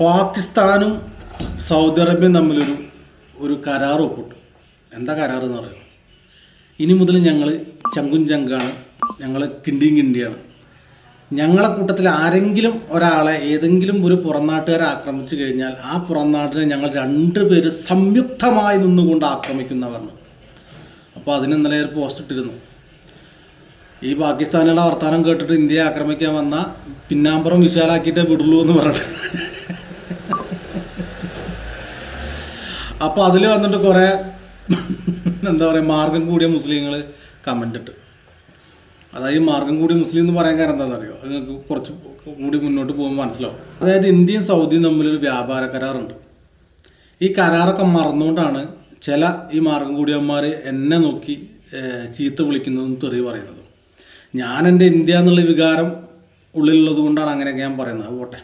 പാകിസ്ഥാനും സൗദി അറേബ്യയും തമ്മിലൊരു ഒരു കരാർ ഒപ്പിട്ടു. എന്താ കരാർ എന്ന് പറയുക ഇനി മുതൽ ഞങ്ങൾ ചങ്കും ചങ്കാണ് ഞങ്ങൾ കിണ്ടിയും കിണ്ടിയാണ്. ഞങ്ങളെ കൂട്ടത്തിൽ ആരെങ്കിലും ഒരാളെ ഏതെങ്കിലും ഒരു പുറംനാട്ടുകാരെ ആക്രമിച്ചു കഴിഞ്ഞാൽ ആ പുറംനാട്ടിനെ ഞങ്ങൾ രണ്ടുപേര് സംയുക്തമായി നിന്നുകൊണ്ട് ആക്രമിക്കുന്നവരാണ്. അപ്പോൾ അതിന് ഇന്നലെ ഒരു പോസ്റ്റ് ഇട്ടിരുന്നു. ഈ പാകിസ്ഥാനിലുള്ള വർത്തമാനം കേട്ടിട്ട് ഇന്ത്യയെ ആക്രമിക്കാൻ വന്ന പിന്നാമ്പുറം വിശാലാക്കിയിട്ടേ വിടുള്ളൂ എന്ന് പറഞ്ഞിട്ട്. അപ്പോൾ അതിൽ വന്നിട്ട് കുറേ എന്താ പറയുക മാർഗം കൂടിയ മുസ്ലിങ്ങൾ കമന്റ് ഇട്ട്. അതായത് മാർഗം കൂടിയ മുസ്ലിം എന്ന് പറയാൻ കാരണം എന്താണെന്ന് അറിയോ നിങ്ങൾക്ക് കുറച്ച് കൂടി മുന്നോട്ട് പോകുമ്പോൾ മനസ്സിലാവും. അതായത് ഇന്ത്യയും സൗദിയും തമ്മിലൊരു വ്യാപാര കരാറുണ്ട്. ഈ കരാറൊക്കെ മറന്നുകൊണ്ടാണ് ചില ഈ മാർഗം കൂടിയന്മാർ എന്നെ നോക്കി ചീത്ത വിളിക്കുന്നതും തെറി പറയുന്നതും. ഞാൻ എന്റെ ഇന്ത്യ എന്നുള്ള വികാരം ഉള്ളിലുള്ളത് കൊണ്ടാണ് അങ്ങനെയൊക്കെ ഞാൻ പറയുന്നത്. പോട്ടെ.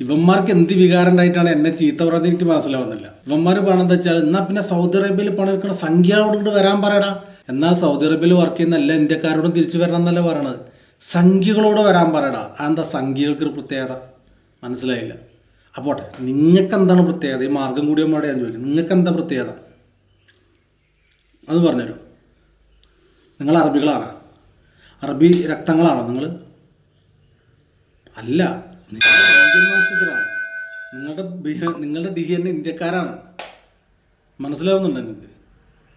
ഇവന്മാർക്ക് എന്ത് വികാരം ഉണ്ടായിട്ടാണ് എന്നെ ചീത്ത പറയുന്നത് എനിക്ക് മനസ്സിലാവുന്നില്ല. ഇവന്മാർ പറയണത് വെച്ചാൽ എന്നാൽ പിന്നെ സൗദി അറേബ്യയിൽ പണിയെടുക്കുന്ന സംഖ്യയോട് വരാൻ പറയടാ. എന്നാൽ സൗദി അറേബ്യയിൽ വർക്ക് ചെയ്യുന്ന എല്ലാ ഇന്ത്യക്കാരോടും തിരിച്ചു വരണം എന്നല്ല പറയണത്. സംഖ്യകളോട് വരാൻ പറയടാ. അതെന്താ സംഖ്യകൾക്ക് ഒരു പ്രത്യേകത? മനസ്സിലായില്ല. അപ്പോട്ടെ നിങ്ങൾക്ക് എന്താണ് പ്രത്യേകത? ഈ മാർഗം കൂടിയന്മാരുടെ ഞാൻ ചോദിക്കും. നിങ്ങൾക്ക് എന്താ പ്രത്യേകത? അത് പറഞ്ഞുതരും. നിങ്ങൾ അറബികളാണ്? അറബി രക്തങ്ങളാണോ നിങ്ങൾ? അല്ല. വംശജരാണ്. നിങ്ങളുടെ നിങ്ങളുടെ ഡി എൻ ഇന്ത്യക്കാരാണ്. മനസ്സിലാവുന്നുണ്ട് നിങ്ങൾക്ക്?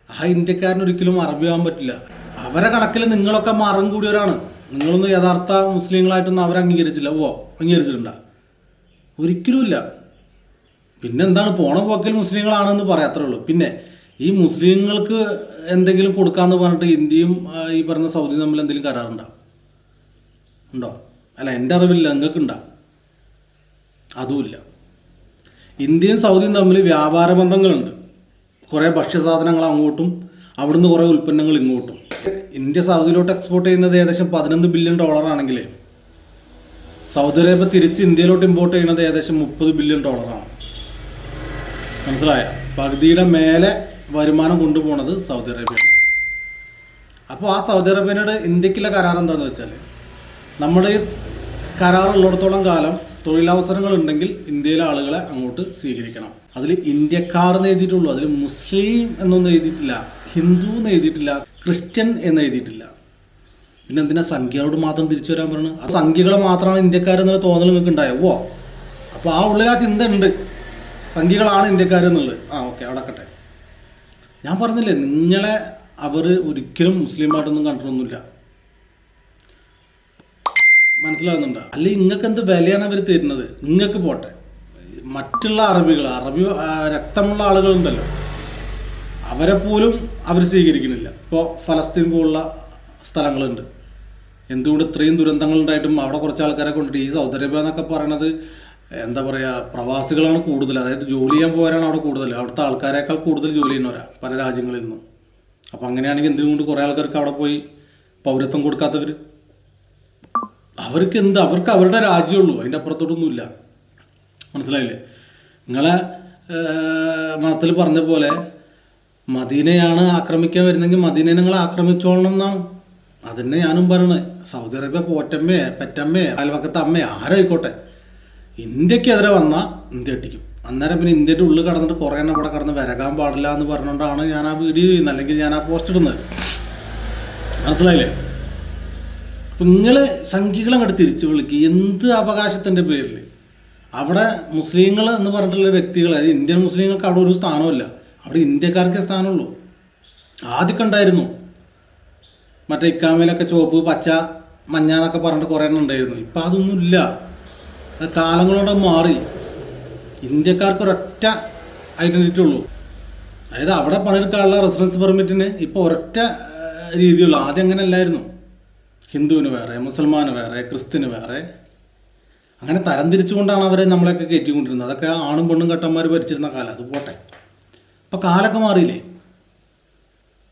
ആ ഇന്ത്യക്കാരന് ഒരിക്കലും അറബി ആവാൻ പറ്റില്ല. അവരെ കണക്കിൽ നിങ്ങളൊക്കെ മറം കൂടിയവരാണ്. നിങ്ങളൊന്നും യഥാർത്ഥ മുസ്ലിങ്ങളായിട്ടൊന്നും അവരെ അംഗീകരിച്ചില്ല. ഓ അംഗീകരിച്ചിട്ടുണ്ടോ? ഒരിക്കലും ഇല്ല. പിന്നെന്താണ് പോണ പോക്കിൽ മുസ്ലിങ്ങളാണെന്ന് പറയാം അത്രേ ഉള്ളൂ. പിന്നെ ഈ മുസ്ലിങ്ങൾക്ക് എന്തെങ്കിലും കൊടുക്കാമെന്ന് പറഞ്ഞിട്ട് ഇന്ത്യയും ഈ പറഞ്ഞ സൗദിയും തമ്മിൽ എന്തെങ്കിലും കരാറുണ്ടോ? ഉണ്ടോ? അല്ല എന്റെ അറിവില്ല നിങ്ങൾക്ക് ഉണ്ടോ അതുമില്ല. ഇന്ത്യയും സൗദിയും തമ്മിൽ വ്യാപാര ബന്ധങ്ങളുണ്ട്. കുറേ ഭക്ഷ്യസാധനങ്ങൾ അങ്ങോട്ടും അവിടുന്ന് കുറേ ഉൽപ്പന്നങ്ങൾ ഇങ്ങോട്ടും. ഇന്ത്യ സൗദിയിലോട്ട് എക്സ്പോർട്ട് ചെയ്യുന്നത് ഏകദേശം പതിനൊന്ന് ബില്യൺ ഡോളർ ആണെങ്കിൽ സൗദി അറേബ്യ തിരിച്ച് ഇന്ത്യയിലോട്ട് ഇമ്പോർട്ട് ചെയ്യുന്നത് ഏകദേശം മുപ്പത് ബില്യൺ ഡോളറാണ് മനസ്സിലായ? പകുതിയുടെ മേലെ വരുമാനം കൊണ്ടുപോകുന്നത് സൗദി അറേബ്യയാണ് അപ്പോൾ ആ സൗദി അറേബ്യനോട് ഇന്ത്യക്കുള്ള കരാർ എന്താണെന്ന് വെച്ചാൽ നമ്മുടെ ഈ കരാറുള്ളിടത്തോളം കാലം തൊഴിലവസരങ്ങൾ ഉണ്ടെങ്കിൽ ഇന്ത്യയിലെ ആളുകളെ അങ്ങോട്ട് സ്വീകരിക്കണം. അതിൽ ഇന്ത്യക്കാർ എന്ന് എഴുതിയിട്ടുള്ളൂ. അതിൽ മുസ്ലിം എന്നൊന്നും എഴുതിയിട്ടില്ല. ഹിന്ദു എന്ന് എഴുതിയിട്ടില്ല. ക്രിസ്ത്യൻ എന്ന് എഴുതിയിട്ടില്ല. പിന്നെ എന്തിനാ സംഖ്യകളോട് മാത്രം തിരിച്ചു വരാൻ പറഞ്ഞു ആ സംഖ്യകൾ മാത്രമാണ് ഇന്ത്യക്കാരെന്നുള്ള തോന്നൽ നിങ്ങൾക്ക് ഉണ്ടായോ അപ്പോൾ ആ ഉള്ളിൽ ആ ചിന്ത ഉണ്ട്. സംഖ്യകളാണ് ഇന്ത്യക്കാരെന്നുള്ളത് ആ ഓക്കെ അവിടെക്കട്ടെ ഞാൻ പറഞ്ഞില്ലേ നിങ്ങളെ അവർ ഒരിക്കലും മുസ്ലിമായിട്ടൊന്നും കണ്ടിട്ടൊന്നുമില്ല. മനസ്സിലാകുന്നുണ്ടോ അല്ലെങ്കിൽ നിങ്ങൾക്ക് എന്ത് വിലയാണ് അവർ തരുന്നത്? നിങ്ങൾക്ക് പോട്ടെ. മറ്റുള്ള അറബികൾ അറബി രക്തമുള്ള ആളുകളുണ്ടല്ലോ. അവരെ പോലും അവർ സ്വീകരിക്കുന്നില്ല. ഇപ്പോൾ ഫലസ്തീൻ പോലുള്ള സ്ഥലങ്ങളുണ്ട്. എന്തുകൊണ്ട് ഇത്രയും ദുരന്തങ്ങൾ ഉണ്ടായിട്ടും അവിടെ കുറച്ച് ആൾക്കാരെ കൊണ്ടിട്ട് ഈ സൗദി അറേബ്യ എന്നൊക്കെ പറയണത് എന്താ പറയുക പ്രവാസികളാണ് കൂടുതൽ. അതായത് ജോലി ചെയ്യാൻ പോകാനാണ് അവിടെ കൂടുതൽ. അവിടുത്തെ ആൾക്കാരെക്കാൾ കൂടുതൽ ജോലി ചെയ്യുന്നവരാ പല രാജ്യങ്ങളിൽ നിന്നും. അപ്പോൾ അങ്ങനെയാണെങ്കിൽ എന്തുകൊണ്ട് കുറേ ആൾക്കാർക്ക് അവിടെ പോയി പൗരത്വം കൊടുക്കാത്തവർ അവർക്ക് എന്ത്? അവർക്ക് അവരുടെ രാജ്യമുള്ളൂ അതിന്റെ അപ്പുറത്തോട്ടൊന്നുമില്ല. മനസ്സിലായില്ലേ? നിങ്ങളെ മതത്തിൽ പറഞ്ഞ പോലെ മദീനയാണ് ആക്രമിക്കാൻ വരുന്നെങ്കിൽ മദീനെ നിങ്ങൾ ആക്രമിച്ചോളണം എന്നാണ്. അതന്നെ ഞാനും പറയണത് സൗദി അറേബ്യ പോറ്റമ്മയെ പെറ്റമ്മയെ അയൽവക്കത്തെ അമ്മയെ ആരായിക്കോട്ടെ. ഇന്ത്യക്കെതിരെ വന്നാൽ ഇന്ത്യ അടിക്കും. അന്നേരം പിന്നെ ഇന്ത്യന്റെ ഉള്ളിൽ കടന്നിട്ട് കുറേ എണ്ണം ഇവിടെ കടന്ന് വരകാൻ പാടില്ല എന്ന് പറഞ്ഞുകൊണ്ടാണ് ഞാൻ ആ വീഡിയോ ചെയ്യുന്നത്. അല്ലെങ്കിൽ ഞാൻ ആ പോസ്റ്റ് ഇടുന്നത്. മനസ്സിലായില്ലേ? അപ്പം നിങ്ങൾ സംഖ്യകൾ അങ്ങോട്ട് തിരിച്ചു വിളിക്കുക എന്ത് അവകാശത്തിന്റെ പേരിൽ അവിടെ മുസ്ലിങ്ങൾ എന്ന് പറഞ്ഞിട്ടുള്ള വ്യക്തികൾ അതായത് ഇന്ത്യൻ മുസ്ലിങ്ങൾക്ക് അവിടെ ഒരു സ്ഥാനമില്ല അവിടെ ഇന്ത്യക്കാർക്കേ സ്ഥാനമുള്ളൂ. ആദ്യമൊക്കെ ഉണ്ടായിരുന്നു മറ്റേ ഇക്കാമയിലൊക്കെ ചുവപ്പ് പച്ച മഞ്ഞ എന്നൊക്കെ പറഞ്ഞിട്ട് കുറേ എണ്ണം ഉണ്ടായിരുന്നു. ഇപ്പം അതൊന്നും ഇല്ല അത് കാലങ്ങളോടെ മാറി. ഇന്ത്യക്കാർക്ക് ഒരൊറ്റ ഐഡന്റിറ്റി ഉള്ളൂ. അതായത് അവിടെ പണിയെടുക്കാനുള്ള റെസിഡൻസ് പെർമിറ്റിന് ഇപ്പോൾ ഒരൊറ്റ രീതിയുള്ളൂ. ആദ്യം അങ്ങനെ അല്ലായിരുന്നു ഹിന്ദുവിന് വേറെ മുസൽമാന് വേറെ ക്രിസ്ത്യന് വേറെ. അങ്ങനെ തരംതിരിച്ചുകൊണ്ടാണ് അവരെ നമ്മളെയൊക്കെ കയറ്റിക്കൊണ്ടിരുന്നത്. അതൊക്കെ ആണും പെണ്ണും കെട്ടന്മാർ ഭരിച്ചിരുന്ന കാലം. അത് പോട്ടെ. ഇപ്പോൾ കാലൊക്കെ മാറിയില്ലേ?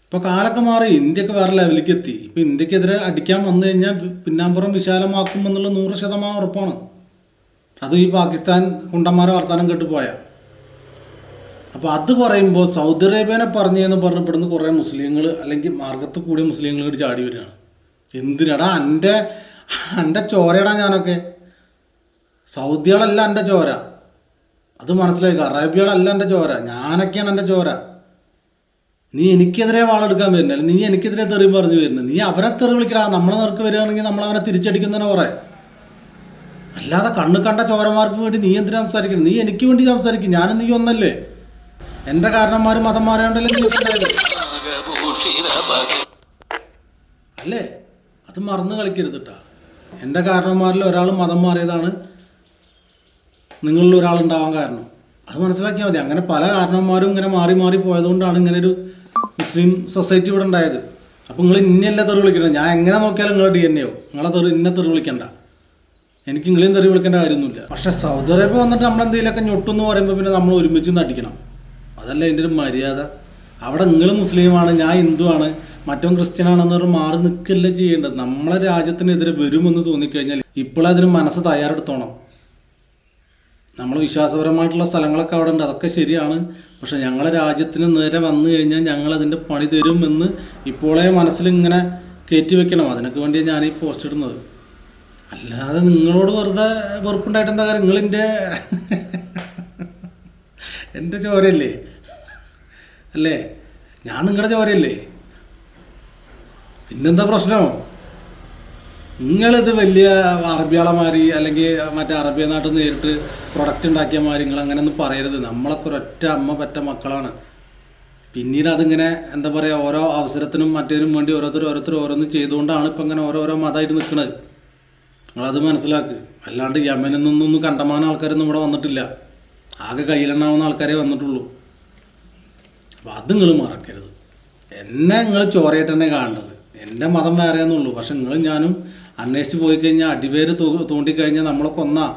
ഇപ്പോൾ കാലൊക്കെ മാറി ഇന്ത്യയ്ക്ക് വേറെ ലെവലിലേക്ക് എത്തി. ഇപ്പോൾ ഇന്ത്യക്കെതിരെ അടിക്കാൻ വന്നു കഴിഞ്ഞാൽ പിന്നാമ്പുറം വിശാലമാക്കും എന്നുള്ള നൂറ് ശതമാനം ഉറപ്പാണ്. അത് ഈ പാകിസ്ഥാൻ കുണ്ടന്മാരെ വർത്തമാനം കേട്ട് പോയാൽ അപ്പോൾ അത് പറയുമ്പോൾ സൗദി അറേബ്യനെ പറഞ്ഞതെന്ന് പറഞ്ഞപ്പെടുന്ന കുറേ മുസ്ലിങ്ങൾ അല്ലെങ്കിൽ മാർഗത്ത് കൂടിയ മുസ്ലിങ്ങൾ ചാടി വരികയാണ്. എന്തിനടാ എന്റെ എന്റെ ചോരയടാ ഞാനൊക്കെ. സൗദികളല്ല എന്റെ ചോര. അത് മനസ്സിലാക്കുക അറേബ്യകളല്ല എന്റെ ചോര. ഞാനൊക്കെയാണ് എന്റെ ചോര. നീ എനിക്കെതിരെ വാളെടുക്കാൻ വരുന്നില്ല നീ എനിക്കെതിരെ തെറി പറഞ്ഞു വരുന്നത് നീ അവരെ തെറി വിളിക്കടാ. നമ്മളെ നേർക്ക് വരികയാണെങ്കിൽ നമ്മൾ അവനെ തിരിച്ചടിക്കുന്നതിനെ കുറേ അല്ലാതെ കണ്ണ് കണ്ട ചോരമാർക്ക് വേണ്ടി നീ എന്തിനാ സംസാരിക്കണം നീ എനിക്ക് വേണ്ടി സംസാരിക്കും. ഞാനും നീ ഒന്നല്ലേ? എന്റെ കാരണന്മാരും മതം മാറിയാണ്ടല്ലേ നീ? അല്ലേ? അത് മറന്ന് കളിക്കരുത് കേട്ടാ എന്റെ കാരണന്മാരിൽ ഒരാൾ മതം മാറിയതാണ് നിങ്ങളിൽ ഒരാളുണ്ടാവാൻ കാരണം. അത് മനസ്സിലാക്കിയാൽ മതി. അങ്ങനെ പല കാരണന്മാരും ഇങ്ങനെ മാറി മാറി പോയതുകൊണ്ടാണ് ഇങ്ങനെ ഒരു മുസ്ലിം സൊസൈറ്റി ഇവിടെ ഉണ്ടായത്. അപ്പോൾ നിങ്ങൾ ഇന്നല്ല തെറി വിളിക്കണം ഞാൻ എങ്ങനെ നോക്കിയാലും നിങ്ങൾ ഡി എൻ എയോ നിങ്ങളെ തെറി ഇന്നെ തെറി വിളിക്കണ്ട. എനിക്ക് നിങ്ങളെയും തെറി വിളിക്കേണ്ട കാര്യമൊന്നുമില്ല. പക്ഷെ സൗദി അറേബ്യ വന്നിട്ട് നമ്മൾ എന്തെങ്കിലുമൊക്കെ ഞൊട്ടെന്ന് പറയുമ്പോൾ പിന്നെ നമ്മൾ ഒരുമിച്ച് നടിക്കണം. അതല്ല എന്റെ ഒരു മര്യാദ. അവിടെ നിങ്ങൾ മുസ്ലിമാണ് ഞാൻ ഹിന്ദുവാണ്. മറ്റവൻ ക്രിസ്ത്യനാണെന്ന് പറഞ്ഞ് മാറി നിൽക്കല്ലേ ചെയ്യേണ്ടത്. നമ്മളെ രാജ്യത്തിനെതിരെ വരുമെന്ന് തോന്നിക്കഴിഞ്ഞാൽ ഇപ്പോഴതിന് മനസ്സ് തയ്യാറെടുത്തോണം. നമ്മൾ വിശ്വാസപരമായിട്ടുള്ള സ്ഥലങ്ങളൊക്കെ അവിടെ ഉണ്ട്. അതൊക്കെ ശരിയാണ്. പക്ഷെ ഞങ്ങളെ രാജ്യത്തിന് നേരെ വന്നു കഴിഞ്ഞാൽ ഞങ്ങൾ അതിന്റെ പണി തരുമെന്ന് ഇപ്പോഴേ മനസ്സിൽ ഇങ്ങനെ കയറ്റി വെക്കണം. അതിനൊക്കെ വേണ്ടിയാണ് ഞാൻ ഈ പോസ്റ്റ് ഇടുന്നത്. അല്ലാതെ നിങ്ങളോട് വെറുതെ വെറുപ്പുണ്ടായിട്ട് എന്താ കാര്യം? നിങ്ങളിന്റെ എന്റെ ചോരയല്ലേ? അല്ലേ? ഞാൻ നിങ്ങളുടെ ചോരയല്ലേ? പിന്നെന്താ പ്രശ്നം? നിങ്ങളിത് വലിയ അറബിയാളമാരി അല്ലെങ്കിൽ മറ്റേ അറബിയ നാട്ടിൽ നേരിട്ട് പ്രൊഡക്റ്റ് ഉണ്ടാക്കിയ മാതിരി നിങ്ങൾ അങ്ങനെ ഒന്നും പറയരുത്. നമ്മളൊക്കെ ഒരൊറ്റ അമ്മ പറ്റ മക്കളാണ്. പിന്നീട് അതിങ്ങനെ എന്താ പറയുക ഓരോ അവസരത്തിനും മറ്റേതിനും വേണ്ടി ഓരോരുത്തർ ഓരോരുത്തർ ഓരോന്ന് ചെയ്തുകൊണ്ടാണ് ഇപ്പം ഇങ്ങനെ ഓരോരോ മതമായിട്ട് നിൽക്കുന്നത് നിങ്ങളത് മനസ്സിലാക്ക്. അല്ലാണ്ട് യമനിൽ നിന്നൊന്നും കണ്ടമാനം ആൾക്കാരൊന്നും ഇവിടെ വന്നിട്ടില്ല. ആകെ കയ്യിലെണ്ണാവുന്ന ആൾക്കാരെ വന്നിട്ടുള്ളൂ. അപ്പം അത് നിങ്ങൾ മറക്കരുത്. എന്നെ നിങ്ങൾ ചോരയായിട്ട് തന്നെ കാണേണ്ടത്. എന്റെ മതം വേറെയെന്നുള്ളൂ. പക്ഷെ നിങ്ങളും ഞാനും അന്വേഷിച്ച് പോയി കഴിഞ്ഞാൽ അടിവേര് തൂണ്ടിക്കഴിഞ്ഞാൽ നമ്മളെ കൊന്നാ.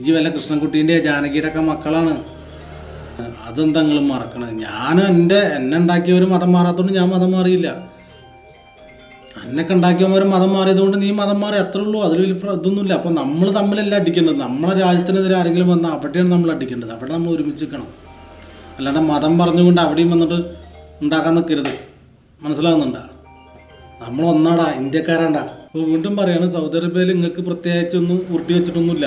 ഈ വല്ല കൃഷ്ണൻകുട്ടീന്റെ ജാനകിയുടെ ഒക്കെ മക്കളാണ്. അതെന്താ നിങ്ങൾ മറക്കണത് ഞാൻ എന്റെ എന്നെ ഉണ്ടാക്കിയവർ മതം മാറാത്തതുകൊണ്ട് ഞാൻ മതം മാറിയില്ല. എന്നൊക്കെ ഉണ്ടാക്കിയവരും മതം മാറിയതുകൊണ്ട് നീ മതം മാറി അത്രേ ഉള്ളൂ അതിൽ വലിയ ഇതൊന്നുമില്ല. അപ്പം നമ്മൾ തമ്മിലല്ല അടിക്കേണ്ടത്. നമ്മളെ രാജ്യത്തിനെതിരെ ആരെങ്കിലും വന്നാൽ അവിടെയാണ് നമ്മൾ അടിക്കേണ്ടത്. അവിടെ നമ്മൾ ഒരുമിച്ച് നിൽക്കണം അല്ലാണ്ട് മതം പറഞ്ഞുകൊണ്ട് അവിടെയും വന്നിട്ട് ഉണ്ടാക്കാൻ നിൽക്കരുത് മനസ്സിലാവുന്നുണ്ടാ നമ്മൾ ഒന്നാടാ ഇന്ത്യക്കാരാണ്ടാ. അപ്പോൾ വീണ്ടും പറയാണ് സൗദി അറേബ്യയിൽ നിങ്ങൾക്ക് പ്രത്യേകിച്ചൊന്നും ഉരുട്ടി വെച്ചിട്ടൊന്നുമില്ല.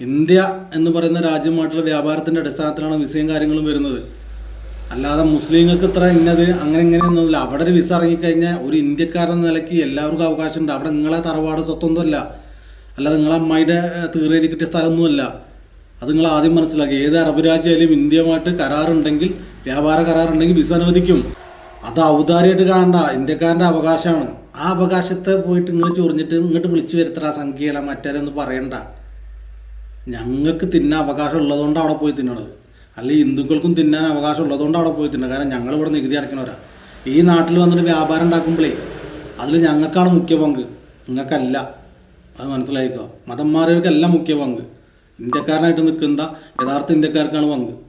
ഇന്ത്യ എന്ന് പറയുന്ന രാജ്യമായിട്ടുള്ള വ്യാപാരത്തിന്റെ അടിസ്ഥാനത്തിലാണ് വിസയും കാര്യങ്ങളും വരുന്നത്. അല്ലാതെ മുസ്ലിങ്ങൾക്ക് ഇത്ര ഇന്നത് അങ്ങനെ ഇങ്ങനെ ഒന്നുമില്ല. അവിടെ ഒരു വിസ ഇറങ്ങിക്കഴിഞ്ഞാൽ ഒരു ഇന്ത്യക്കാരെന്ന നിലയ്ക്ക് എല്ലാവർക്കും അവകാശമുണ്ട്. അവിടെ നിങ്ങളെ തറവാട് സ്വത്തൊന്നുമല്ല. അല്ലാതെ നിങ്ങളെ അമ്മയുടെ തീറെഴുതി കിട്ടിയ സ്ഥലമൊന്നുമല്ല. അത് നിങ്ങൾ ആദ്യം മനസ്സിലാക്കി. ഏത് അറബ് രാജ്യമായാലും ഇന്ത്യയുമായിട്ട് കരാറുണ്ടെങ്കിൽ വ്യാപാര കരാറുണ്ടെങ്കിൽ വിസ അനുവദിക്കും. അത് ഔദാര്യമായിട്ട് കാണണ്ട. ഇന്ത്യക്കാരന്റെ അവകാശമാണ്. ആ അവകാശത്തെ പോയിട്ട് നിങ്ങൾ ചൊറിഞ്ഞിട്ട് ഇങ്ങോട്ട് വിളിച്ചു വരുത്തറ സംഖ്യയില മറ്റാരൊന്നും പറയണ്ട. ഞങ്ങൾക്ക് തിന്നാൻ അവകാശം ഉള്ളതുകൊണ്ട് അവിടെ പോയി തിന്നണത്. അല്ലെങ്കിൽ ഹിന്ദുക്കൾക്കും തിന്നാൻ അവകാശം ഉള്ളതുകൊണ്ട് അവിടെ പോയി തിന്നണം കാരണം ഞങ്ങൾ ഇവിടെ നികുതി അടയ്ക്കണവരാ. ഈ നാട്ടിൽ വന്നിട്ട് വ്യാപാരം ഉണ്ടാക്കുമ്പോഴേ അതിൽ ഞങ്ങൾക്കാണ് മുഖ്യ പങ്ക്. നിങ്ങൾക്കല്ല. അത് മനസ്സിലായിക്കോ? മതം മാറിയവർക്കല്ല മുഖ്യ പങ്ക്. ഇന്ത്യക്കാരനായിട്ട് നിൽക്കുന്ന യഥാർത്ഥ ഇന്ത്യക്കാർക്കാണ് പങ്ക്.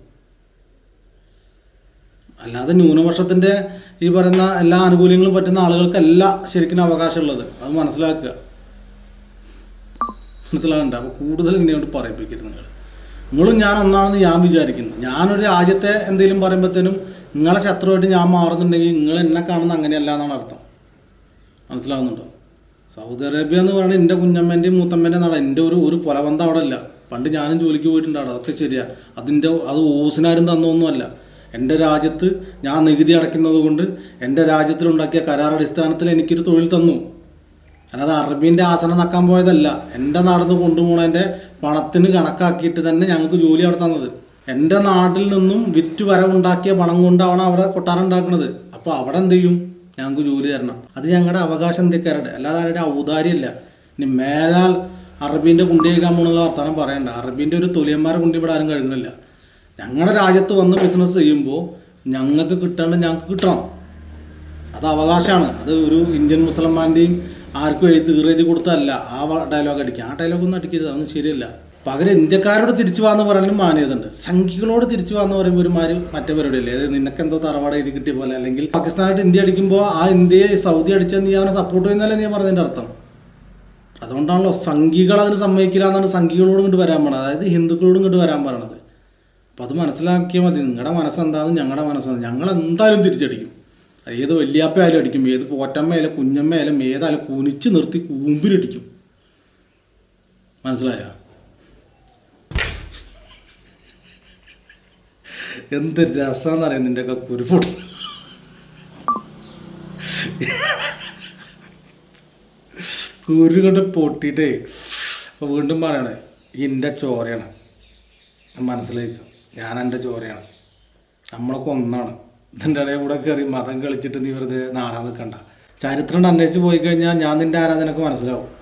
അല്ലാതെ ന്യൂനപക്ഷത്തിന്റെ ഈ പറയുന്ന എല്ലാ ആനുകൂല്യങ്ങളും പറ്റുന്ന ആളുകൾക്കല്ല ശരിക്കും അവകാശമുള്ളത്. അത് മനസ്സിലാക്കുക. മനസ്സിലാകണ്ട. അപ്പോൾ കൂടുതൽ ഇങ്ങനെയോട് പറയിപ്പിക്കരുത് നിങ്ങൾ നിങ്ങളും ഞാൻ ഒന്നാണെന്ന് ഞാൻ വിചാരിക്കുന്നു. ഞാനൊരു രാജ്യത്തെ എന്തെങ്കിലും പറയുമ്പോഴത്തേനും നിങ്ങളെ ശത്രുവായിട്ട് ഞാൻ മാറുന്നുണ്ടെങ്കിൽ നിങ്ങൾ എന്നെ കാണുന്ന അങ്ങനെയല്ല എന്നാണ് അർത്ഥം. മനസ്സിലാവുന്നുണ്ടോ? സൗദി അറേബ്യ എന്ന് പറയുന്നത് എന്റെ കുഞ്ഞമ്മേന്റെയും മൂത്തമ്മേന്റെ നാടാണ്. എന്റെ ഒരു ഒരു പൊലബന്ധം അവിടെ ഇല്ല പണ്ട് ഞാനും ജോലിക്ക് പോയിട്ടുണ്ട് അവിടെ അതൊക്കെ ശരിയാണ് അതിന്റെ അത് ഓസിനാരും തന്നൊന്നുമല്ല. എന്റെ രാജ്യത്ത് ഞാൻ നികുതി അടയ്ക്കുന്നത് കൊണ്ട് എന്റെ രാജ്യത്തിലുണ്ടാക്കിയ കരാർ അടിസ്ഥാനത്തിൽ എനിക്കൊരു തൊഴിൽ തന്നു. അല്ലാതെ അറബീന്റെ ആസനം നക്കാൻ പോയതല്ല. എന്റെ നാടിന്ന് കൊണ്ടുപോകണതിന്റെ പണത്തിന് കണക്കാക്കിയിട്ട് തന്നെ ഞങ്ങൾക്ക് ജോലി അവിടെ എന്റെ നാട്ടിൽ നിന്നും വിറ്റ് വരവുണ്ടാക്കിയ പണം കൊണ്ടാണ് അവിടെ കൊട്ടാരം ഉണ്ടാക്കുന്നത്. അപ്പോൾ അവിടെ എന്ത് ചെയ്യും? ഞങ്ങൾക്ക് ജോലി തരണം. അത് ഞങ്ങളുടെ അവകാശം എന്തൊക്കെയാരുടെ അല്ലാതെ അവരുടെ ഔദാര്യമല്ല. ഇനി മേലാൽ അറബീന്റെ കുണ്ടി കഴിക്കാൻ പോകുന്നുള്ള വർത്തമാനം പറയണ്ട. അറബീന്റെ ഒരു തൊലിയന്മാരെ കുണ്ടി ഇവിടെ ആരും ഞങ്ങളുടെ രാജ്യത്ത് വന്ന് ബിസിനസ് ചെയ്യുമ്പോൾ ഞങ്ങൾക്ക് കിട്ടേണ്ട ഞങ്ങൾക്ക് കിട്ടണം. അത് അവകാശമാണ് അത് ഒരു ഇന്ത്യൻ മുസൽമാന്റെയും ആർക്കും എഴുതി എഴുതി കൊടുത്തതല്ല. ആ ഡയലോഗ് അടിക്കുക ആ ഡയലോഗ് ഒന്നും അടിക്കരുത്. അതൊന്നും ശരിയല്ല. പകരം ഇന്ത്യക്കാരോട് തിരിച്ചു വാന്ന് പറയാനും മാന്യതുണ്ട് സംഖ്യകളോട് തിരിച്ചു വാന്ന് പറയുമ്പോൾ ഒരുമാർ മറ്റേ പരിപാടിയല്ലേ അതായത് നിനക്കെന്തോ തറവാട് എഴുതി കിട്ടിയ പോലെ. അല്ലെങ്കിൽ പാകിസ്ഥാനായിട്ട് ഇന്ത്യ അടിക്കുമ്പോൾ ആ ഇന്ത്യയെ സൗദി അടിച്ചാൽ നീ അവനെ സപ്പോർട്ട് ചെയ്യുന്നല്ലേ നീ പറഞ്ഞതിന്റെ അർത്ഥം. അതുകൊണ്ടാണല്ലോ സംഘികൾ അതിന് സമ്മതിക്കില്ല എന്നാണ് സംഘികളോട് ഇങ്ങോട്ട് വരാൻ പറഞ്ഞത് അതായത് ഹിന്ദുക്കളോടും ഇങ്ങോട്ട് വരാൻ പറയണത്. അപ്പം അത് മനസ്സിലാക്കിയാൽ മതി. നിങ്ങളുടെ മനസ്സെന്താണെന്ന് ഞങ്ങളുടെ മനസ്സാണ് ഞങ്ങൾ എന്തായാലും തിരിച്ചടിക്കും ഏത് വല്യാപ്പ ആയാലും അടിക്കും. ഏത് പോറ്റമ്മയാലും കുഞ്ഞമ്മയാലും ഏതായാലും കുനിച്ച് നിർത്തി കൂമ്പിലടിക്കും. മനസ്സിലായോ? എന്ത് രസമാണെന്ന് അറിയാം നിന്റെയൊക്കെ കുരുപൊട്ട. കുരു കൊണ്ട് പൊട്ടിയിട്ടേ. അപ്പോൾ വീണ്ടും പറയണേ എന്റെ ചോരയാണ്. മനസ്സിലേക്ക് ഞാൻ എന്റെ ചോരയാണ്. നമ്മളൊക്കെ ഒന്നാണ്. ഇതിന്റെ ഇടയിൽ കൂടെ കയറി മതം കളിച്ചിട്ട് നീ വെറുതെ നാറാൻ നിൽക്കണ്ട ചരിത്രം അന്വേഷിച്ച് പോയി കഴിഞ്ഞാൽ ഞാൻ നിന്റെ ആരാധനക്ക് മനസ്സിലാവും.